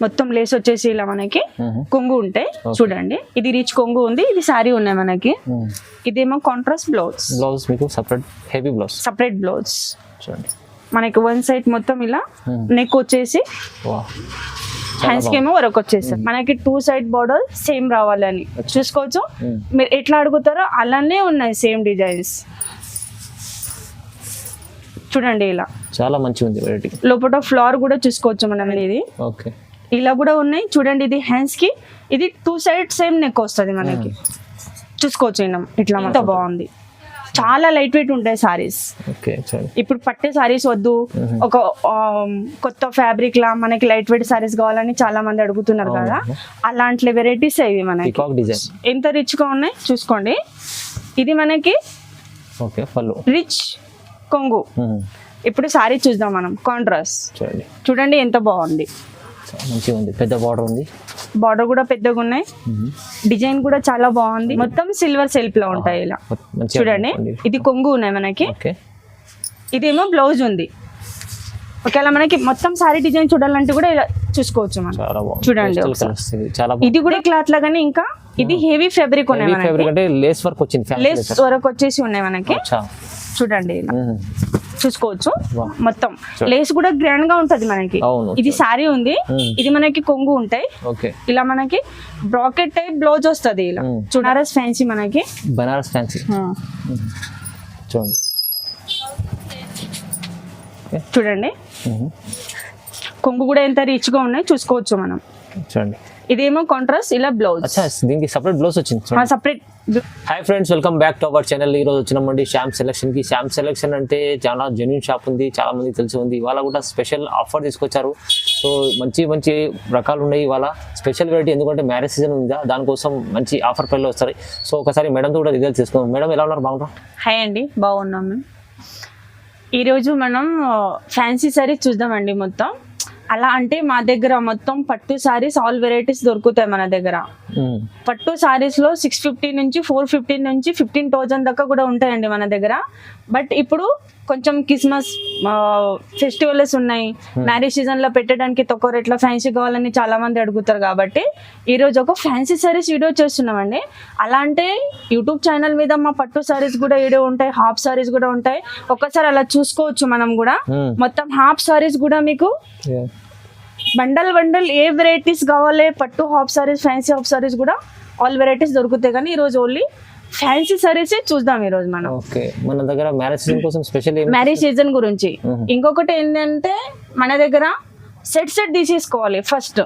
మొత్తం లేస్ వచ్చేసి ఇలా మనకి. కొంగు ఉంటాయి. చూడండి. ఇది రిచ్ కొంగు ఉంది. ఇది సారీ ఉన్నాయి మనకి. ఇదేమో కాంట్రాస్ట్ బ్లౌజ్ బ్లౌజ్ మీకు separate heavy blouse separate blouse చూడండి. మనకి వన్ సైడ్ మొత్తం ఇలా. నెక్ వచ్చేసి హ్యాండ్స్కి ఏమో వరకు వచ్చేసి మనకి టూ సైడ్ బార్డర్ సేమ్ రావాలని. చూసుకోవచ్చు. మీరు ఎట్లా అడుగుతారో అలానే ఉన్నాయి సేమ్ డిజైన్స్ చూడండి ఇలా. చాలా మంచిగా ఉంది లోపల ఫ్లవర్ కూడా చూసుకోవచ్చు మనం ఇది. ఓకే ఇలా కూడా ఉన్నాయి. చూడండి ఇది హ్యాండ్స్కి. ఇది టూ సైడ్ సేమ్ నెక్ వస్తుంది మనకి. చూసుకోవచ్చు ఇలా ఇట్లా అంత బాగుంది. చాలా లైట్ వెయిట్ ఉంటాయి సారీస్ ఇప్పుడు పట్టే సారీస్ వద్దు. ఒక ఆ, కొత్త ఫ్యాబ్రిక్ లా మనకి లైట్ వెయిట్ సారీస్ కావాలని చాలా మంది అడుగుతున్నారు కదా. అలాంటి వెరైటీస్ ఇవి మనకి. ఎంత రిచ్గా ఉన్నాయి? చూసుకోండి. ఇది మనకి రిచ్ కొంగు. ఇప్పుడు సారీ చూద్దాం మనం. కాంట్రాస్ట్ చూడండి ఎంత బాగుంది. మంచిగా ఉంది. పెద్ద బార్డర్ ఉంది. బార్డర్ కూడా పెద్దగా ఉన్నాయి. డిజైన్ కూడా చాలా బాగుంది. మొత్తం సిల్వర్ సెల్ఫ్లో ఉంటాయి ఇలా. చూడండి. ఇది కొంగు ఉన్నాయి మనకి. ఇదేమో బ్లౌజ్ ఉంది. ఒకవేళ మనకి మొత్తం సారీ డిజైన్ చూడాలంటే కూడా ఇలా చూసుకోవచ్చు మనం. చూడండి ఇది కూడా క్లాత్ లాగానే ఇంకా ఇది హెవీ ఫ్యాబ్రిక్ ఉన్నాయి లేస్ వర్క్ వచ్చింది. ఫ్యాన్సీ లేస్ వరకు వచ్చేసి ఉన్నాయి మనకి. చూడండి ఇలా. చూసుకోవచ్చు. మొత్తం. లేస్ కూడా గ్రాండ్గా ఉంటది మనకి. ఇది సారీ ఉంది. ఇది మనకి కొంగు ఉంటాయి. ఇలా మనకి బ్రాకెట్ టైప్ బ్లౌజ్ వస్తది ఇలా. మ్మ్. చునారస్ ఫ్యాన్సీ మనకి. బనారస్ ఫ్యాన్సీ చూడండి. చూడండి. కొంగు కూడా ఎంత రిచ్గా ఉన్నాయి చూసుకోవచ్చు మనం. చూడండి. ఇదేమో కాంట్రాస్ట్ ఇలా బ్లౌజ్ అచ్చా దీనికి సపరేట్ బ్లౌజ్ వచ్చింది separate hi friends welcome back to our channel ఈ రోజు వచ్చినామండి శ్యామ్ సెలెక్షన్కి. శ్యామ్ సెలెక్షన్ అంటే చాలా జెన్యున్ షాప్ ఉంది చాలా మంది తెలిసి ఉంది. ఇవాళ కూడా స్పెషల్ ఆఫర్ తీసుకొచ్చారు. సో మంచి మంచి రకాలు ఉన్నాయి ఇవాళ. స్పెషల్ వెరైటీ ఎందుకంటే మ్యారేజ్ సీజన్ ఉందా? దానికోసం మంచి ఆఫర్ ప్రైస్లో వస్తాయి సో ఒకసారి మేడంతో కూడా రిజల్ట్ తీసుకుందాం మేడం ఎలా ఉన్నారు? బాగుంటారు హాయ్ అండి బాగున్నాం మేము. ఈరోజు మనం ఫ్యాన్సీ సారీస్ చూద్దామండి మొత్తం. అలా అంటే మా దగ్గర మొత్తం పట్టు సారీస్ ఆల్ వెరైటీస్ దొరుకుతాయి మన దగ్గర. పట్టు సారీస్లో సిక్స్ ఫిఫ్టీ నుంచి ఫోర్ ఫిఫ్టీ నుంచి ఫిఫ్టీన్ థౌజండ్ దాకా కూడా ఉంటాయండి మన దగ్గర. బట్ ఇప్పుడు కొంచెం క్రిస్మస్ ఫెస్టివల్స్ ఉన్నాయి. మ్యారేజ్ సీజన్లో పెట్టడానికి తక్కువ రేట్లో ఫ్యాన్సీ కావాలని చాలా మంది అడుగుతారు కాబట్టి ఈ రోజు ఒక ఫ్యాన్సీ సారీస్ వీడియో చేస్తున్నామండి. అలా అంటే యూట్యూబ్ ఛానల్ మీద మా పట్టు సారీస్ కూడా వీడియో ఉంటాయి హాఫ్ సారీస్ కూడా ఉంటాయి. ఒక్కసారి అలా చూసుకోవచ్చు మనం కూడా. మొత్తం హాఫ్ సారీస్ కూడా మీకు బండల్ బండల్ ఏ వెరైటీస్ కావాలి పట్టు half saris fancy half saris కూడా ఆల్ వెరైటీస్ దొరుకుతాయి. కానీ ఈరోజు ఓన్లీ ఫ్యాన్సీ సారీసే చూద్దాం ఈరోజు మనం. ఓకే. మన దగ్గర మ్యారేజ్ సీజన్ కోసం స్పెషల్ మ్యారేజ్ సీజన్ గురించి. ఇంకొకటి ఏంటంటే మన దగ్గర సెట్ సెట్ తీసేసుకోవాలి ఫస్ట్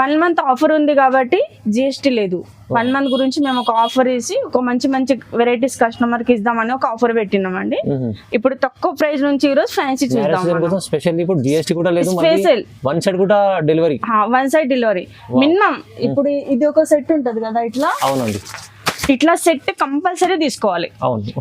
వన్ మంత్ ఆఫర్ ఉంది కాబట్టి జిఎస్టీ లేదు. వన్ మంత్ గురించి మేము ఒక ఆఫర్ వేసి ఒక మంచి మంచి వెరైటీస్ కస్టమర్కి ఇద్దామని ఒక ఆఫర్ పెట్టినామండి. ఇప్పుడు తక్కువ ప్రైస్ నుంచి ఈరోజు ఫ్యాన్సీ మ్యారేజ్ చూద్దాం స్పెషల్ ఇప్పుడు జిఎస్టీ కూడా లేదు Special. వన్ సైడ్ కూడా delivery one side delivery minimum ఇప్పుడు ఇది ఒక సెట్ ఉంటది కదా ఇట్లా? అవునండి. ఇట్లా సెట్ కంపల్సరీ తీసుకోవాలి.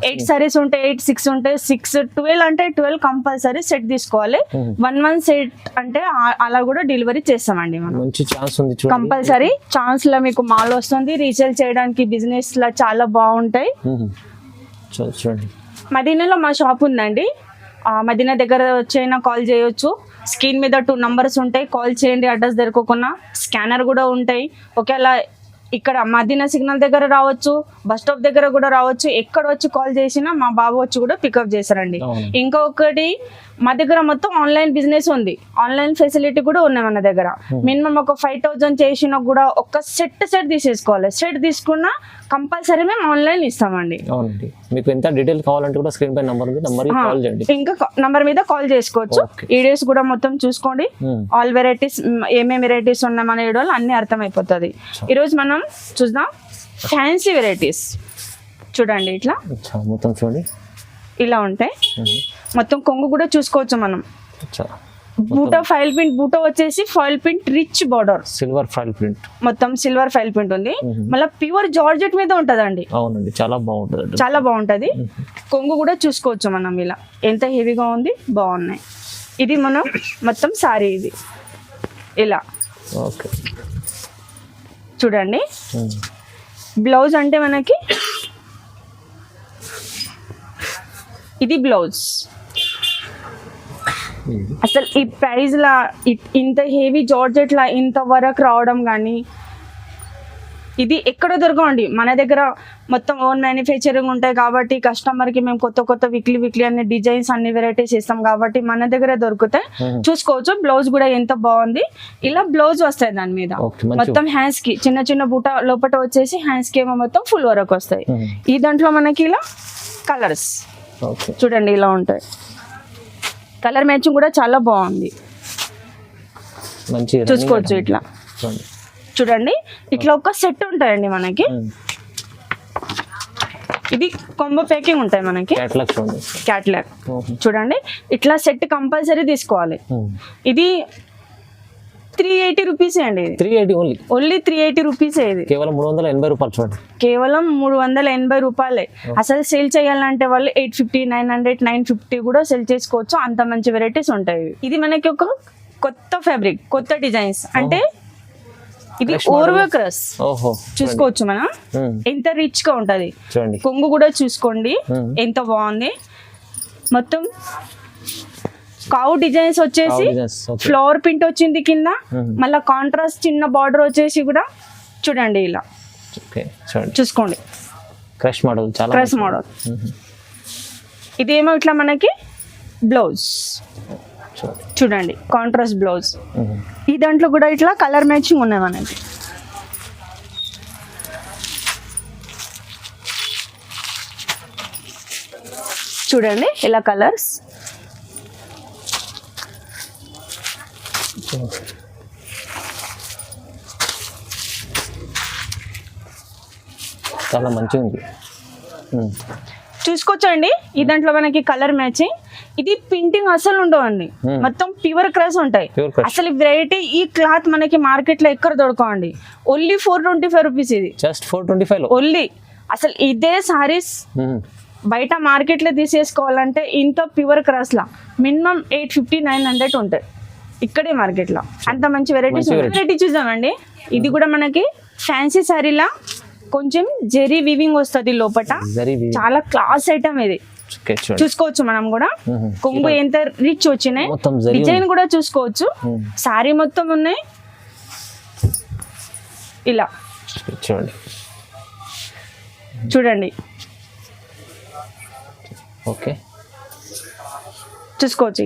ఎయిట్ సారీస్ ఉంటాయి ఎయిట్ సిక్స్ ఉంటాయి సిక్స్ ట్వెల్వ్ అంటే ట్వెల్వ్ కంపల్సరీ సెట్ తీసుకోవాలి. వన్ వన్ సెట్ అంటే అలా కూడా డెలివరీ చేస్తామండి మనం. మంచి ఛాన్స్ ఉంది చూడండి. కంపల్సరీ ఛాన్స్లో మీకు మాల్ వస్తుంది రీసేల్ చేయడానికి బిజినెస్లో చాలా బాగుంటాయి. చూడండి. మదీనాలో మా షాప్ ఉందండి. మదీనా దగ్గర వచ్చైనా కాల్ చేయొచ్చు. స్క్రీన్ మీద టూ నంబర్స్ ఉంటాయి. కాల్ చేయండి అడ్రస్ దొరకకుండా స్కానర్ కూడా ఉంటాయి. ఒకవేళ ఇక్కడ మదీనా సిగ్నల్ దగ్గర రావచ్చు బస్ స్టాప్ దగ్గర కూడా రావచ్చు ఎక్కడ వచ్చి కాల్ చేసినా మా బాబు వచ్చి కూడా పికప్ చేశారండి. ఇంకొకటి మా దగ్గర మొత్తం ఆన్లైన్ బిజినెస్ ఉంది. ఆన్లైన్ ఫెసిలిటీ కూడా ఉన్నాయి మన దగ్గర. మినిమం ఒక ఫైవ్ థౌజండ్ చేసినా కూడా ఒక సెట్ సెట్ తీసేసుకోవాలి. సెట్ తీసుకున్నా కంపల్సరీ మేము ఆన్లైన్ ఇస్తామండి. అవునండి. మీకు ఎంత డీటెయిల్ కావాలంటే కూడా స్క్రీన్ పై నంబర్ ఉంది. నంబర్ కాల్ చేయండి. ఇంకా నంబర్ మీద కాల్ చేసుకోవచ్చు. డేస్ కూడా మొత్తం చూసుకోండి. ఆల్ వెరైటీస్ ఏమేమి వెరైటీస్ ఉన్నాయి మన వీడియోలో అన్ని అర్థమైపోతుంది. ఈరోజు మనం చూద్దాం ఫ్యాన్సీ వెరైటీస్ చూడండి ఇట్లా. మొత్తం చూడండి. ఇలా ఉంటాయి. మొత్తం కొంగు కూడా చూసుకోవచ్చు మనం. బూటా ఫైల్ ప్రింట్ బూటా వచ్చేసి foil print rich border. Silver foil print. మొత్తం సిల్వర్ ఫైల్ ప్రింట్ ఉంది. మళ్ళీ ప్యూర్ జార్జెట్ మీద ఉంటదండి. అవునండి చాలా బాగుంటుంది చాలా బాగుంటది. కొంగు కూడా చూసుకోవచ్చు మనం ఇలా. ఎంత హెవీగా ఉంది బాగున్నాయి. ఇది మనం మొత్తం సారీ ఇది. ఇలా. ఓకే. చూడండి. బ్లౌజ్ అంటే మనకి ఇది బ్లౌజ్. అసలు ఈ ప్రైస్ లా ఇ- ఇంత హెవీ జార్జెట్ లా ఇంత వరకు రావడం కానీ ఇది ఎక్కడ దొరకండి మన దగ్గర మొత్తం ఓన్ మ్యానుఫ్యాక్చరింగ్ ఉంటాయి కాబట్టి కస్టమర్కి మేము కొత్త కొత్త వీక్లీ వీక్లీ అన్ని డిజైన్స్ అన్ని వెరైటీస్ ఇస్తాం కాబట్టి మన దగ్గర దొరుకుతాయి Mhm. చూసుకోవచ్చు. బ్లౌజ్ కూడా ఎంత బాగుంది. ఇలా బ్లౌజ్ వస్తాయి దాని మీద. మొత్తం హ్యాండ్స్కి చిన్న చిన్న బూట లోపల వచ్చేసి హ్యాండ్స్కి ఏమో మొత్తం ఫుల్ వరకు వస్తాయి. ఈ దాంట్లో మనకి ఇలా కలర్స్ చూడండి ఇలా ఉంటాయి. కలర్ మ్యాచింగ్ కూడా చాలా బాగుంది. చూసుకోవచ్చు. ఇట్లా. చూడండి. ఇట్లా ఒక సెట్ ఉంటాయండి మనకి. మ్మ్. ఇది కొంబో ప్యాకింగ్ ఉంటాయి మనకి. క్యాట్లాగ్ చూడండి. ఓహో. చూడండి ఇట్లా సెట్ కంపల్సరీ తీసుకోవాలి. మ్మ్. ఇది త్రీ ఎయిటీ రూపీస్ అండి three eighty only? Only three eighty rupees ఇది. కేవలం మూడు వందల ఎనభై రూపాయలు చూడండి. కేవలం మూడు వందల ఎనభై రూపాయలే. అసలు సేల్ చేయాలంటే వాళ్ళు eight fifty nine hundred nine fifty కూడా సెల్ చేసుకోవచ్చు. అంత మంచి వెరైటీస్ ఉంటాయి. ఇది మనకి ఒక కొత్త ఫ్యాబ్రిక్ కొత్త డిజైన్స్ అంటే ఇది. ఓర్వే క్రస్ చూసుకోవచ్చు మనం. ఎంత రిచ్గా ఉంటది కొంగు కూడా చూసుకోండి. ఎంత బాగుంది? మొత్తం కావు డిజైన్స్ వచ్చేసి. ఫ్లవర్ ప్రింట్ వచ్చింది కింద. మళ్ళీ కాంట్రాస్ట్ చిన్న బార్డర్ వచ్చేసి కూడా చూడండి ఇలా. చూసుకోండి. క్రష్ మోడల్ చాలా క్రస్ మోడల్. ఇదేమో ఇట్లా మనకి బ్లౌజ్. చూడండి. Contrast blouse. ఈ దాంట్లో కూడా ఇట్లా కలర్ మ్యాచింగ్ ఉన్నాయి మనకి. చూడండి ఇలా కలర్స్. చాలా మంచిగా ఉంది. చూసుకోవచ్చండి. ఈ దాంట్లో మనకి కలర్ మ్యాచింగ్ ఇది ప్రింటింగ్ అసలు ఉండవండి. మొత్తం ప్యూర్ క్రస్ ఉంటాయి. అసలు వెరైటీ ఈ క్లాత్ మనకి మార్కెట్లో ఎక్కడ దొరకవండి. Only four twenty five rupees ఇది. జస్ట్ ఫోర్ ట్వంటీ ఫైవ్లో ఓన్లీ అసలు ఇదే సారీస్ బయట మార్కెట్లో తీసేసుకోవాలంటే ఇంత ప్యూర్ క్రాస్ లా. Minimum eight fifty nine hundred ఉంటాయి ఇక్కడే మార్కెట్లో అంత మంచి వెరైటీస్. వెరైటీ చూద్దామండి. ఇది కూడా మనకి ఫ్యాన్సీ సారీలా కొంచెం జెరీ వివింగ్ వస్తుంది లోపట. జరీ చాలా క్లాస్ ఐటమ్ ఇది. చూసుకోవచ్చు మనం కూడా. కొంగు ఎంత రిచ్ వచ్చినాయి. డిజైన్ కూడా చూసుకోవచ్చు. సారీ మొత్తం ఉన్నాయి. ఇలా. చూడండి. చూడండి. ఓకే. చూసుకోవచ్చు.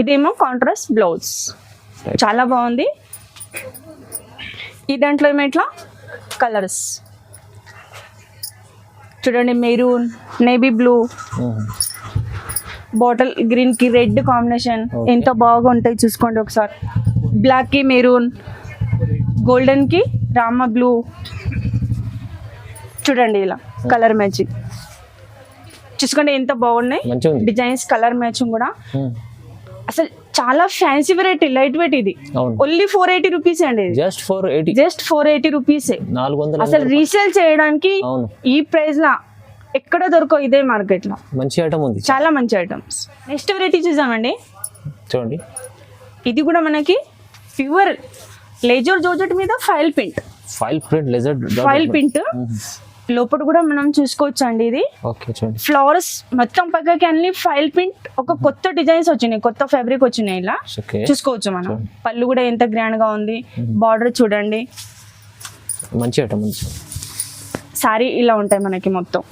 ఇదేమో కాంట్రాస్ట్ బ్లౌజ్. చాలా బాగుంది. ఈ దాంట్లో ఏమో ఇట్లా కలర్స్ చూడండి మెరూన్ నేవీ బ్లూ. బాటిల్ గ్రీన్కి రెడ్ కాంబినేషన్. ఎంత బాగుంటాయి చూసుకోండి ఒకసారి. బ్లాక్కి మెరూన్ గోల్డెన్కి రామ బ్లూ చూడండి ఇలా కలర్ మ్యాచింగ్ చూసుకోండి ఎంత బాగున్నాయి. డిజైన్స్ కలర్ మ్యాచింగ్ కూడా. అసలు చాలా ఫ్యాన్సీ వెరైటీ లైట్ వెయిట్ ఇది. ఓన్లీ ఫోర్ ఎయిటీ రూపీస్ అండి ఇది? Just four eighty. Just four eighty rupees అసలు రీసేల్ చేయడానికి ఈ ప్రైస్ లా ఎక్కడ దొరకవు ఇదే మార్కెట్లో మంచి ఐటమ్ ఉంది. చాలా మంచి ఐటమ్స్ నెక్స్ట్ వెరైటీ చూసామండి చూడండి. ఇది కూడా మనకి ప్యూర్ లేజర్ జోజెట్ మీద foil print. Foil print lasered foil print. లోపల కూడా మనం చూసుకోవచ్చు అండి ఇది ఫ్లవర్స్ మొత్తం పక్కకి అన్ని ఫైల్ ప్రింట్ ఒక కొత్త డిజైన్స్ వచ్చినాయి కొత్త ఫ్యాబ్రిక్ వచ్చినాయి ఇలా. చూసుకోవచ్చు మనం. పళ్ళు కూడా ఎంత గ్రాండ్గా ఉంది బార్డర్ చూడండి. మంచి సారీ ఇలా ఉంటాయి మనకి మొత్తం.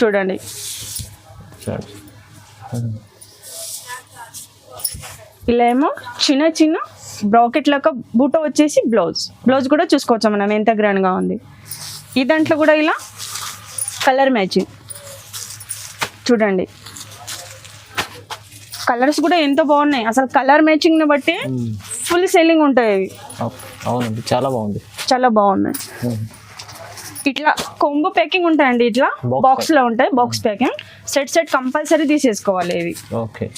చూడండి. ఇలా ఏమో చిన్న చిన్న బ్రాకెట్ లాగా బూట వచ్చేసి బ్లౌజ్ బ్లౌజ్ కూడా చూసుకోవచ్చు మనం ఎంత గ్రాండ్గా ఉంది. ఈ దాంట్లో కూడా ఇలా కలర్ మ్యాచింగ్. చూడండి. కలర్స్ కూడా ఎంత బాగున్నాయి. అసలు కలర్ మ్యాచింగ్ని బట్టి ఫుల్ సెల్లింగ్ ఉంటాయి అవ్- అవునండి. చాలా బాగుంది. చాలా బాగున్నాయి. ఇట్లా కొంబో ప్యాకింగ్ ఉంటాయండి ఇట్లా? బాక్స్లో ఉంటాయి box packing. Set set compulsory తీసేసుకోవాలి ఇవి. ఓకే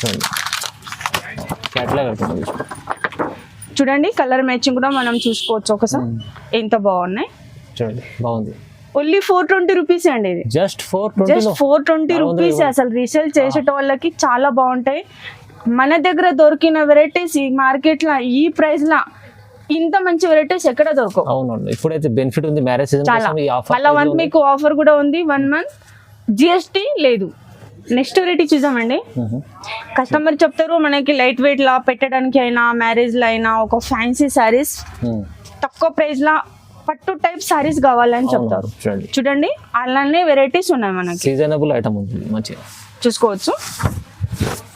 చూడండి. కలర్ మ్యాచింగ్ కూడా మనం చూసుకోవచ్చు ఒకసారి. ఎంత బాగున్నాయి. చూడండి బాగుంది. ఓన్లీ ఫోర్ ట్వంటీ రూపీస్ అండి ఇది? Just four just four twenty rupees. అసలు రీసేల్ చేసేట వాళ్ళకి చాలా బాగుంటాయి. మన దగ్గర దొరికిన వెరైటీస్ ఈ మార్కెట్లో ఈ ప్రైస్ లా ఇంత మంచి వెరైటీస్ ఎక్కడ దొరకవు. అవునండి. ఇప్పుడైతే బెనిఫిట్ ఉంది మ్యారేజ్ సీజన్ చాలా. కోసం ఈ ఆఫర్ మళ్ళీ వన్ మీకు ఆఫర్ కూడా ఉంది వన్ మంత్ జిఎస్టీ లేదు. నెక్స్ట్ వెరైటీ చూద్దామండి. కస్టమర్ చెప్తారు మనకి లైట్ వెయిట్ లా పెట్టడానికి అయినా మ్యారేజ్లో అయినా ఒక ఫ్యాన్సీ శారీస్ తక్కువ ప్రైస్ లా పట్టు టైప్ శారీస్ కావాలని చెప్తారు. చూడండి. చూడండి అలానే వెరైటీస్ ఉన్నాయి మనకి. సీజనబుల్ ఐటమ్ ఉంది మంచిగా. చూసుకోవచ్చు.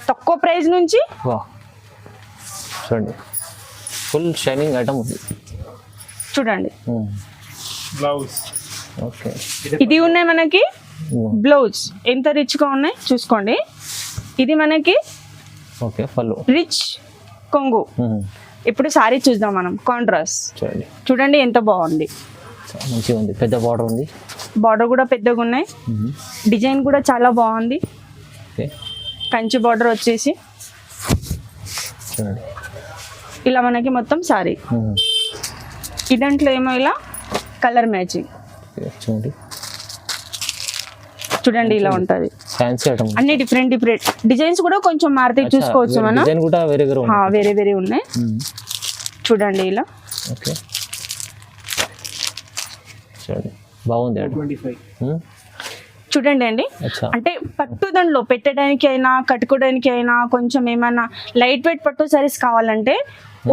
తక్కువ ప్రైస్ నుంచి వా. చూడండి. ఫుల్ షైనింగ్ ఐటమ్ ఉంది. చూడండి. Blouse okay. ఇది ఉన్నాయి మనకి బ్లౌజ్ ఎంత రిచ్గా ఉన్నాయి చూసుకోండి. ఇది మనకి ఓకే పళ్ళు. రిచ్ కొంగు. ఇప్పుడు సారీ చూద్దాం మనం కాంట్రాస్ట్ చూడండి. చూడండి ఎంత బాగుంది. మంచిగా ఉంది. పెద్ద బార్డర్ ఉంది. బార్డర్ కూడా పెద్దగా ఉన్నాయి. డిజైన్ కూడా చాలా బాగుంది. కంచి బార్డర్ వచ్చేసి. ఇలా మనకి మొత్తం సారీ ఈ దాంట్లో ఏమో ఇలా కలర్ మ్యాచింగ్ చూడండి. చూడండి ఇలా ఉంటది. ఫ్యాన్సీ ఐటమ్ అన్ని డిఫరెంట్ డిఫరెంట్ డిజైన్స్ కూడా కొంచెం మారితే చూసుకోవచ్చు మనం. డిజైన్ కూడా వేరే వేరే హా, ఉంది వేరే వేరే ఉన్నాయి. చూడండి ఇలా. ఓకే చూడండి. బాగుంది ఫైవ్ చూడండి అండి. అంటే పట్టు దాంట్లో పెట్టడానికి అయినా కట్టుకోవడానికి అయినా కొంచెం ఏమైనా లైట్ వెయిట్ పట్టు సారీస్ కావాలంటే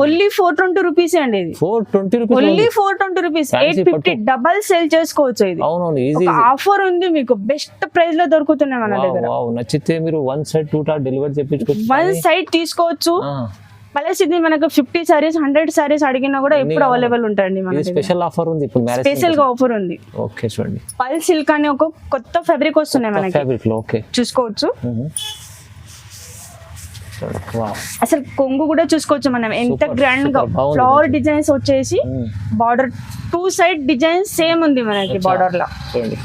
ఓన్లీ ఫోర్ ట్వంటీ రూపీస్ అండి ఇది? Four twenty only rupees four twenty rupees. Eight fifty. Double sale చేసుకోవచ్చు ఇది. అవునవును ఈజీ ఆఫర్ ఉంది మీకు. బెస్ట్ ప్రైస్లో దొరుకుతున్నాయి మన దగ్గర. నచ్చితే మీరు one side to door delivery చెప్పించుకోవచ్చు one side తీసుకోవచ్చు. ప్లస్ ఇది మనకు ఫిఫ్టీ సారీస్ హండ్రెడ్ సారీస్ అడిగినా కూడా ఎప్పుడు అవైలబుల్ ఉంటాయండి మన స్పెషల్ ఆఫర్ ఉంది ఇప్పుడు స్పెషల్గా ఆఫర్ ఉంది. ఓకే చూడండి. పల్ సిల్క్ అని ఒక కొత్త ఫ్యాబ్రిక్ వస్తున్నాయి మనకి. ఫ్యాబ్రిక్లో ఓకే చూసుకోవచ్చు. అసలు కొంగు కూడా చూసుకోవచ్చు మనం. ఎంత గ్రాండ్గా ఫ్లవర్ డిజైన్స్ వచ్చేసి border two side design same ఉంది మనకి బార్డర్ లా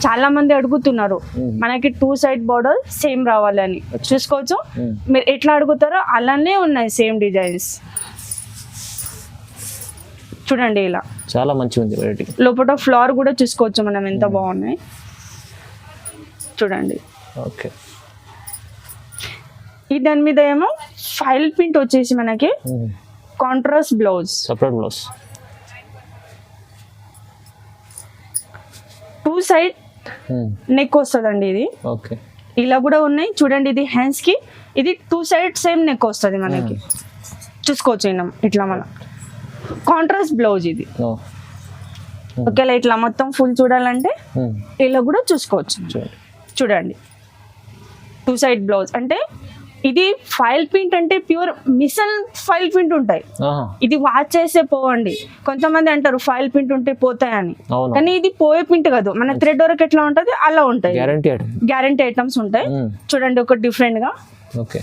చాలా మంది అడుగుతున్నారు. మనకి టూ సైడ్ బార్డర్ సేమ్ రావాలని. చూసుకోవచ్చు. మీరు ఎట్లా అడుగుతారో అలానే ఉన్నాయి సేమ్ డిజైన్స్ చూడండి ఇలా. చాలా మంచిగా ఉంది వెరైటీ లోపల ఫ్లవర్ కూడా చూసుకోవచ్చు మనం ఎంత బాగున్నాయి. చూడండి. ఓకే ఈ దాని మీద ఏమో ఫైల్ ప్రింట్ వచ్చేసి మనకి contrast blouse separate blouse two side neck వస్తుందండి ఇది. ఓకే. ఇలా కూడా ఉన్నాయి. చూడండి ఇది హ్యాండ్స్కి ఇది టూ సైడ్ సేమ్ నెక్ వస్తుంది మనకి. చూసుకోవచ్చు ఇట్లా మనం. కాంట్రాస్ట్ బ్లౌజ్ ఇది. ఒకేలా ఇట్లా మొత్తం ఫుల్ చూడాలంటే ఇలా కూడా చూసుకోవచ్చు. చూడండి. టూ సైడ్ బ్లౌజ్ అంటే ఇది ఫైల్ ప్రింట్ అంటే ప్యూర్ మిషన్ ఫైల్ ప్రింట్ ఉంటాయి. ఇది వాచ్ చేసే పోవండి. కొంతమంది అంటారు ఫైల్ ప్రింట్ ఉంటే పోతాయని. కానీ ఇది పోయే ప్రింట్ కాదు. మన థ్రెడ్ వరకు ఎట్లా ఉంటది? అలా ఉంటాయి. గ్యారంటీ ఐటమ్ గ్యారంటీ ఐటమ్స్ ఉంటాయి. చూడండి ఒక డిఫరెంట్గా. ఓకే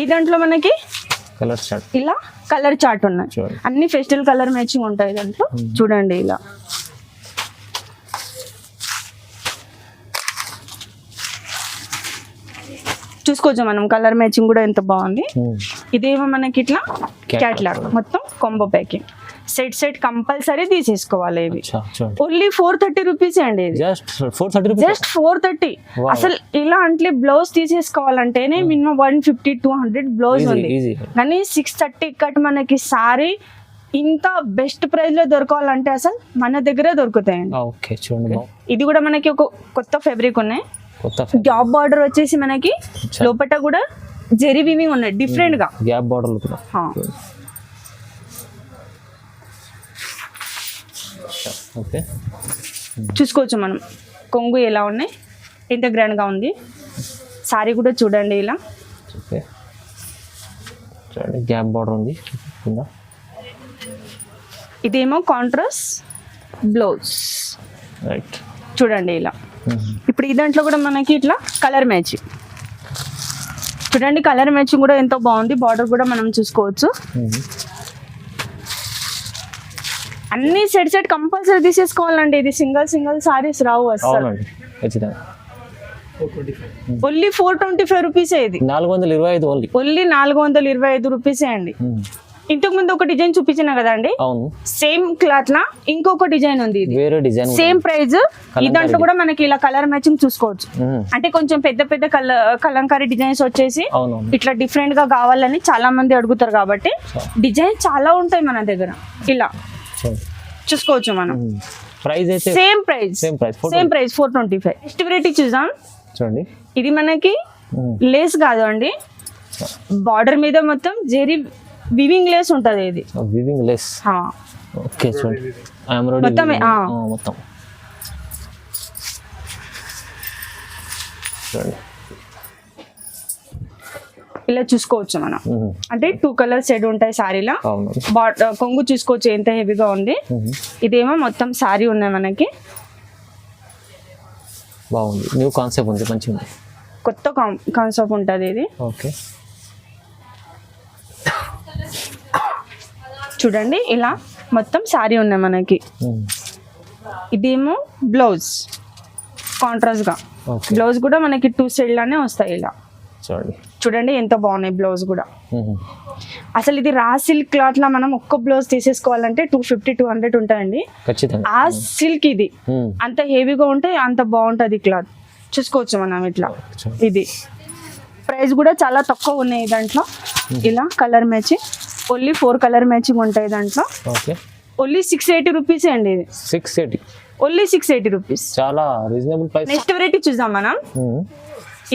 ఈ దాంట్లో మనకి కలర్ స్టార్ట్ ఇలా కలర్ చార్ట్ ఉన్నాయి. అన్ని ఫెస్టివల్ కలర్ మ్యాచింగ్ ఉంటాయి దాంట్లో. చూడండి ఇలా. చూసుకోవచ్చు మనం. కలర్ మ్యాచింగ్ కూడా ఎంత బాగుంది. ఇదేమో మనకి ఇట్లా. క్యాట్లాగ్ మొత్తం combo packing set set compulsory తీసేసుకోవాలి ఇవి. ఓన్లీ ఫోర్ థర్టీ రూపీస్ అండి ఇది? Just four thirty. అసలు ఇలా అంటే blouse తీసేసుకోవాలంటేనే minimum one fifty two hundred blouse ఉంది. కానీ సిక్స్ థర్టీ కట్ మనకి సారీ ఇంత బెస్ట్ ప్రైస్లో దొరకాలంటే అసలు మన దగ్గరే దొరుకుతాయండి. ఓకే చూడండి. బాగు ఇది కూడా మనకి ఒక కొత్త ఫ్యాబ్రిక్ ఉన్నాయి. జాబ్ బార్డర్ వచ్చేసి మనకి లోపల కూడా జెరీ వివింగ్ ఉన్నాయి డిఫరెంట్గా. Gap border. ఓకే చూసుకోవచ్చు మనం. కొంగు ఎలా ఉన్నాయి? ఎంత గ్రాండ్గా ఉంది? సారీ కూడా చూడండి ఇలా. ఓకే చూడండి గ్యాప్ బార్డర్ ఉంది. కింద. ఇదేమో కాంట్రాస్ట్ బ్లౌజ్ రైట్ చూడండి ఇలా. ఇప్పుడు ఈ దాంట్లో కూడా మనకి ఇట్లా కలర్ మ్యాచింగ్ చూడండి కలర్ మ్యాచింగ్ కూడా ఎంతో బాగుంది. బార్డర్ కూడా మనం చూసుకోవచ్చు. అన్ని సెట్ సెట్ కంపల్సరీ తీసేసుకోవాలండి. ఇది సింగల్ సింగల్ సారీస్ రావు అసలు ఓన్లీ ఫోర్ ట్వంటీ ఫైవ్ రూపీసే ఇది. నాలుగు వందల ఇరవై ఐదు ఓన్లీ. ఓన్లీ నాలుగు వందల ఇరవై ఐదు రూపీసే అండి. ఇంతకు ముందు ఒక డిజైన్ చూపించిన కదండి అవును. సేమ్ క్లాత్ లా ఇంకొక డిజైన్ ఉంది ఇది. వేరే డిజైన్ సేమ్ ప్రైస్ ఈ దాంట్లో కూడా మనకి ఇలా కలర్ మ్యాచింగ్ చూసుకోవచ్చు. అంటే కొంచెం పెద్ద పెద్ద కల కలంకారీ డిజైన్స్ వచ్చేసి ఇట్లా డిఫరెంట్గా కావాలని చాలా మంది అడుగుతారు కాబట్టి డిజైన్ చాలా ఉంటాయి మన దగ్గర. ఇలా చూసుకోవచ్చు మనం. ప్రైస్ అయితే same price same price same price four twenty five next variety చూద్దాం. చూడండి. ఇది మనకి. లేస్ కాదు అండి. బార్డర్ మీద మొత్తం జెరీ వివింగ్ లేస్ ఉంటుంది ఇది. వివింగ్ లెస్ ఓకే చూడండి మొత్తం, ఆ. మొత్తం. చూడండి ఇలా చూసుకోవచ్చు మనం. మ్మ్. అంటే టూ కలర్స్ షెడ్ ఉంటాయి సారీలో కొంగు చూసుకోవచ్చు ఎంత హెవీగా ఉంది. మ్మ్. ఇదేమో మొత్తం సారీ ఉన్నాయి మనకి. బాగుంది. న్యూ కాన్సెప్ట్ ఉంది మంచిగా ఉంది కొత్త కాన్సెప్ట్ ఉంటుంది ఇది. ఓకే చూడండి ఇలా మొత్తం సారీ ఉన్నాయి మనకి. ఇదేమో బ్లౌజ్ కాంట్రాస్ట్గా. ఓకే. బ్లౌజ్ కూడా మనకి టూ సైడ్ లానే వస్తాయి ఇలా. చూడండి. ఎంత బాగున్నాయి బ్లౌజ్ కూడా. అసలు ఇది రా సిల్క్ క్లాత్ లా మనం ఒక్క బ్లౌజ్ తీసేసుకోవాలంటే టూ ఫిఫ్టీ టూ హండ్రెడ్ ఉంటాయండి. ఆ సిల్క్ ఇది. అంత హెవీగా ఉంటే అంత బాగుంటది క్లాత్ చూసుకోవచ్చు మనం ఇట్లా. ఇది. ప్రైస్ కూడా చాలా తక్కువ ఉన్నాయి దాంట్లో. ఇలా colour matching only four colour matching ఉంటాయి దాంట్లో. Okay. Only six eighty rupees అండి ఇది. Six eighty only six eighty rupees చాలా రీజనబుల్ ప్రైస్ నెక్స్ట్ వెరైటీ చూద్దాం మనం.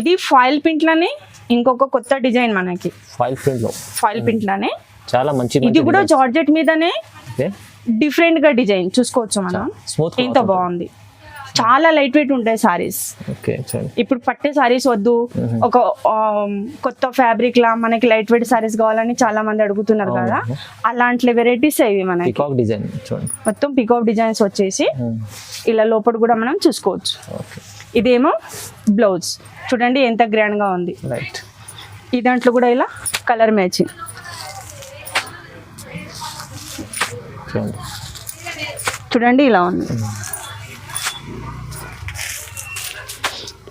ఇది ఫాయిల్ ప్రింట్లోనే ఇంకొక కొత్త డిజైన్ మనకి. ఫైల్ ప్రింట్లో. ఫాయిల్ ప్రింట్లోనే. చాలా మంచి ఇది కూడా జార్జెట్ మీదనే డిఫరెంట్గా డిజైన్. చూసుకోవచ్చు మనం. ఎంత బాగుంది. చాలా లైట్ వెయిట్ ఉంటాయి సారీస్ ఇప్పుడు పట్టే సారీస్ వద్దు. ఒక ఆమ్, కొత్త ఫ్యాబ్రిక్ లా మనకి లైట్ వెయిట్ సారీస్ కావాలని చాలా మంది అడుగుతున్నారు కదా. అలాంటి వెరైటీస్ ఇవి మనకి. పికాక్ డిజైన్ మొత్తం పికౌట్ డిజైన్స్ వచ్చేసి మ్మ్. ఇలా లోపల కూడా మనం చూసుకోవచ్చు. ఇదేమో బ్లౌజ్ చూడండి ఎంత గ్రాండ్గా ఉంది. ఈ దాంట్లో కూడా ఇలా కలర్ మ్యాచింగ్ చూడండి. చూడండి ఇలా ఉంది.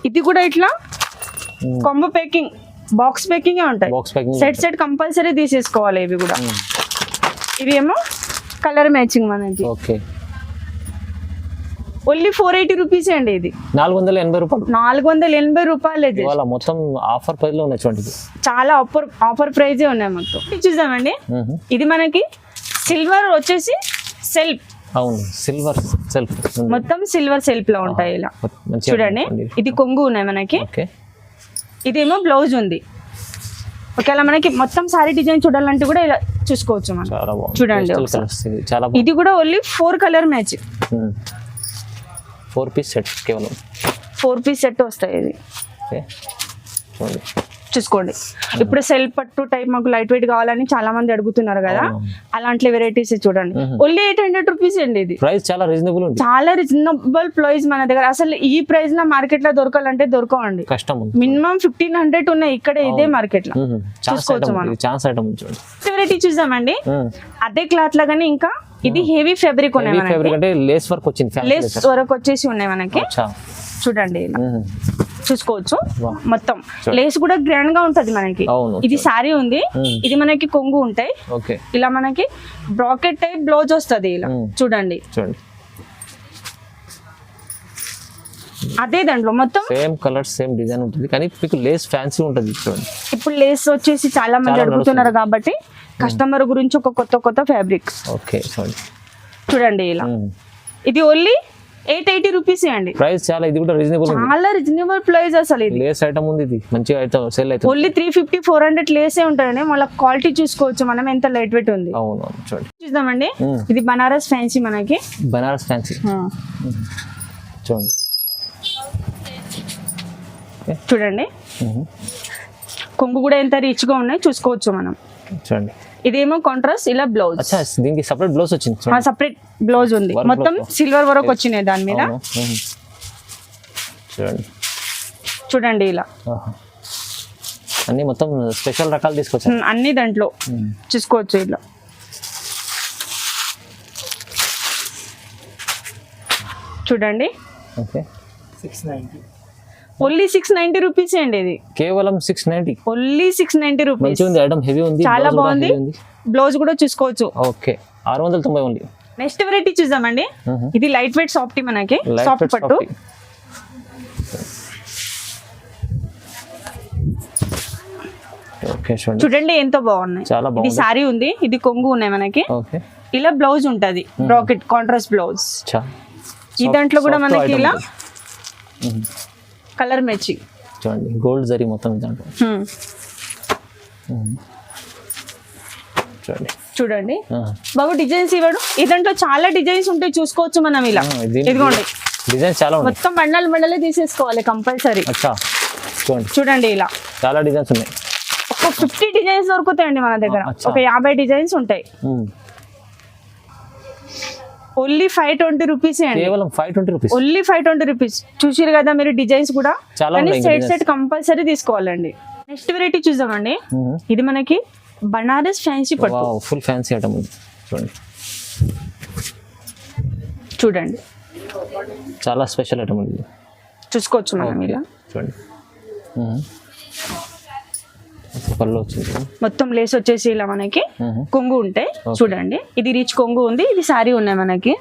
ఇది కూడా ఇట్లా? కొంబ ప్యాకింగ్ బాక్స్ ప్యాకింగ్ ఉంటాయి. సెట్ సెట్ కంపల్సరీ తీసేసుకోవాలి ఇవి కూడా. ఇవి ఏమో కలర్ మ్యాచింగ్ మనకి. Okay. Only four eighty rupees అండి ఇది. నాలుగు వందల ఎనభై రూపాయలు. నాలుగు వందల ఎనభై రూపాయలు ఇది ఇవాళ మొత్తం ఆఫర్ ప్రైస్లో ఉన్నాయి. చాలా ఆఫర్ ఆఫర్ ప్రైజే ఉన్నాయి మొత్తం. చూద్దామండి. మ్మ్. ఇది మనకి సిల్వర్ వచ్చేసి సెల్ఫ్ అవును సిల్వర్ సెల్ఫ్ మొత్తం సిల్వర్ సెల్ఫ్లో ఉంటాయి ఇలా. చూడండి. ఇది కొంగు ఉన్నాయి మనకి. ఇదేమో బ్లౌజ్ ఉంది. ఒకవేళ మనకి మొత్తం సారీ డిజైన్ చూడాలంటే కూడా ఇలా చూసుకోవచ్చు మనం. చూడండి ఇది చాలా బాగుంది. ఇది కూడా only four colour match four piece set కేవలం. ఫోర్ పీస్ సెట్ వస్తాయి ఇది. చూసుకోండి. ఇప్పుడు సెల్ పట్టు టైప్ మాకు లైట్ వెయిట్ కావాలని చాలా మంది అడుగుతున్నారు కదా. అలాంటి వెరైటీస్ చూడండి. ఓన్లీ ఎయిట్ హండ్రెడ్ రూపీస్ అండి ఇది. ప్రైస్ చాలా రీజనబుల్ చాలా రీజనబుల్ ప్రైస్ మన దగ్గర. అసలు ఈ ప్రైస్లో మార్కెట్లో దొరకాలంటే దొరకవండి. కష్టం మినిమం ఫిఫ్టీన్ హండ్రెడ్ ఉన్నాయి ఇక్కడ ఇదే మార్కెట్లో. చూసుకోవచ్చు మనం. ఛాన్స్ ఐటమ్ వెరైటీ మ్మ్. అదే క్లాత్ లాగానే ఇంకా ఇది హెవీ ఫ్యాబ్రిక్ ఉన్నాయి లేస్ వర్క్ వచ్చింది లేస్ వరకు వచ్చేసి ఉన్నాయి మనకి. చూడండి. చూసుకోవచ్చు. మొత్తం. లేస్ కూడా గ్రాండ్గా ఉంటది మనకి. ఇది సారీ ఉంది. ఇది మనకి కొంగు ఉంటాయి. ఓకే. ఇలా మనకి బ్రాకెట్ టైప్ బ్లౌజ్ వస్తది ఇలా. చూడండి. అదే దాంట్లో మొత్తం. సేమ్ కలర్ సేమ్ డిజైన్ ఉంటుంది. కానీ మీకు లేస్ ఫ్యాన్సీ ఉంటుంది చూడండి. ఇప్పుడు లేస్ వచ్చేసి చాలా మంది అడుగుతున్నారు కాబట్టి కస్టమర్ గురించి ఒక కొత్త కొత్త ఫ్యాబ్రిక్ ఓకే చూడండి. చూడండి ఇలా. ఇది ఓన్లీ ఎయిట్ ఎయిటీ రూపీస్ అండి ప్రైస్ చాలా ఇది కూడా రీజనబుల్ చాలా రీజనబుల్ ప్రైస్ అసలు ఇది. లేస్ ఐటమ్ ఉంది ఇది. మంచిగా అయితే సేల్ అవుతుంది. Only three fifty four hundred లేసే ఉంటాయండి మళ్ళీ క్వాలిటీ చూసుకోవచ్చు మనం ఎంత లైట్ వెయిట్ ఉంది. అవును చూడండి. చూద్దామండి. ఇది బనారస్ ఫ్యాన్సీ మనకి. బనారస్ ఫ్యాన్సీ చూడండి. చూడండి. కొంగు కూడా ఎంత రిచ్గా ఉన్నాయి చూసుకోవచ్చు మనం. చూడండి. ఇదేమో కాంట్రాస్ట్ ఇలా బ్లౌజ్ అచ్చా దీనికి సపరేట్ బ్లౌజ్ వచ్చింది చూడండి. సపరేట్ బ్లౌజ్ ఉంది. మొత్తం. సిల్వర్ వరకు వచ్చినాయి దాని మీద. చూడండి. చూడండి ఇలా. అన్ని మొత్తం స్పెషల్ రకాలు తీసుకొచ్చారు. ఉమ్, అన్ని దాంట్లో చూసుకోవచ్చు ఇలా. చూడండి. Okay. Six ninety only six ninety rupees అండి ఇది. కేవలం six ninety only six ninety rupees ఉంది ఐటమ్ హెవీ ఉంది చాలా బాగుంది. బ్లౌజ్ కూడా చూసుకోవచ్చు. ఓకే ఆరు వందల తొంభై ఓన్లీ నెక్స్ట్ వెరైటీ చూద్దామండి. ఇది లైట్ వెయిట్ సాఫ్టీ మనకి. సాఫ్ట్ పట్టు. చూడండి. ఎంతో బాగున్నాయి. చాలా ఇది. సారీ ఉంది ఇది కొంగు ఉన్నాయి మనకి. ఇలా బ్లౌజ్ ఉంటది బ్రాకెట్ కాంట్రాస్ట్ బ్లౌజ్ ఈ దాంట్లో కూడా మనకి ఇలా. కలర్ మ్యాచింగ్ చూడండి గోల్డ్ జరీ మొత్తం దాంట్లో చూడండి. చూడండి. బాబు డిజైన్స్ ఇవ్వడు. ఈ దాంట్లో చాలా డిజైన్స్ ఉంటాయి చూసుకోవచ్చు మనం ఇలా. ఇదిగోండి. డిజైన్స్ చాలా మొత్తం బండలు బండలే తీసేసుకోవాలి కంపల్సరీ. చూడండి. చూడండి ఇలా. చాలా డిజైన్స్ ఉన్నాయి. ఒక ఫిఫ్టీ డిజైన్స్ దొరుకుతాయండి మన దగ్గర. ఒక యాభై డిజైన్స్ ఉంటాయి. ఓన్లీ ఫైవ్ ట్వంటీ రూపీస్ కేవలం five twenty rupees. Only five twenty rupees. చూసారు కదా మీరు డిజైన్స్ కూడా? కానీ సెట్. సెట్ కంపల్సరీ తీసుకోవాలండి. నెక్స్ట్ వెరైటీ చూద్దామండి. ఇది మనకి బనారస్ ఫ్యాన్సీ పట్టు. ఫుల్ ఫ్యాన్సీ ఐటమ్ చూడండి. చూడండి. చాలా స్పెషల్ ఐటమ్. చూసుకోవచ్చు మనం ఇలా. చూడండి. పళ్ళు వచ్చింది మొత్తం లేస్ వచ్చేసి ఇలా మనకి. కొంగు ఉంటాయి. చూడండి. ఇది రిచ్ కొంగు ఉంది ఇది సారీ ఉన్నాయి మనకి.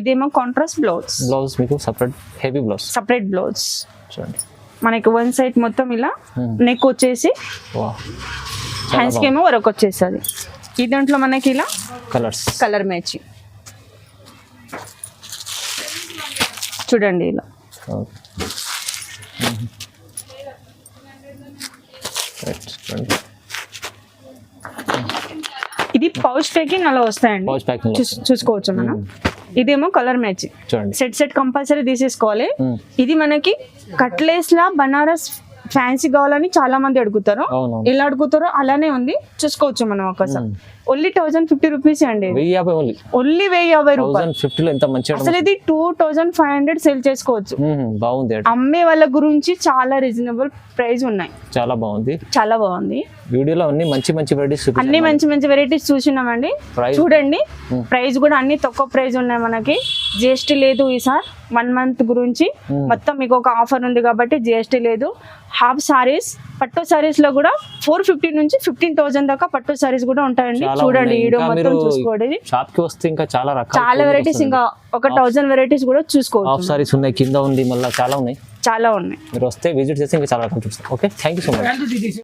ఇదేమో కాంట్రాస్ట్ బ్లౌజ్ బ్లౌజ్ మీకు separate heavy blouse separate blouse చూడండి. మనకి వన్ సైడ్ మొత్తం ఇలా. నెక్ వచ్చేసి హ్యాండ్స్కి ఏమో వరకు వచ్చేస్తుంది. ఈ దాంట్లో మనకి ఇలా కలర్స్ కలర్ మ్యాచింగ్ చూడండి ఇలా. ఇది పౌచ్ ప్యాకింగ్ అలా వస్తాయండి. పౌచ్ ప్యాకింగ్ చూస్- చూసుకోవచ్చు మనం. ఇదేమో కలర్ మ్యాచింగ్ చూడండి. సెట్ సెట్ కంపల్సరీ తీసేసుకోవాలి. Hmm. ఇది మనకి కట్లేస్ లా బనారస్ ఫ్యాన్సీ కావాలని చాలా మంది అడుగుతారు. ఎలా అడుగుతారో అలానే ఉంది. చూసుకోవచ్చు మనం ఒకసారి. ఓన్లీ థౌజండ్ ఫిఫ్టీ రూపీస్ అండి ఓన్లీ. వెయ్యి యాభై రూపాయలు. థౌసండ్ అసలు ఇది two thousand five hundred sale చేసుకోవచ్చు. బాగుంది. అమ్మే వాళ్ళ గురించి చాలా రీజనబుల్ ప్రైస్ ఉన్నాయి. చాలా బాగుంది. చాలా బాగుంది. వీడియోలో అన్ని మంచి మంచి వెరైటీస్ అన్ని మంచి మంచి వెరైటీస్ చూసినామండి? చూడండి. ప్రైస్ కూడా అన్ని తక్కువ ప్రైస్ ఉన్నాయి మనకి. జిఎస్టీ లేదు ఈసారి వన్ మంత్ గురించి మొత్తం మీకు ఒక ఆఫర్ ఉంది కాబట్టి జిఎస్టీ లేదు. హాఫ్ సారీస్ పట్టు సారీస్లో కూడా ఫోర్ ఫిఫ్టీ నుంచి ఫిఫ్టీన్ థౌసండ్ దాకా పట్టు సారీస్ కూడా ఉంటాయండి. చూడండి. వీడియో మొత్తం చూసుకోండి. షాప్కి వస్తే ఇంకా చాలా రకాల చాలా వెరైటీస్ ఇంకా ఒక థౌసండ్ వెరైటీస్ కూడా హాఫ్ చూసుకోవచ్చు సారీస్ ఉన్నాయి కింద ఉంది మళ్ళీ చాలా ఉన్నాయి. చాలా ఉన్నాయి. మీరు వస్తే విజిట్ చేస్తే ఇంకా చాలా రకాలు చూస్తాం. Okay thank you so much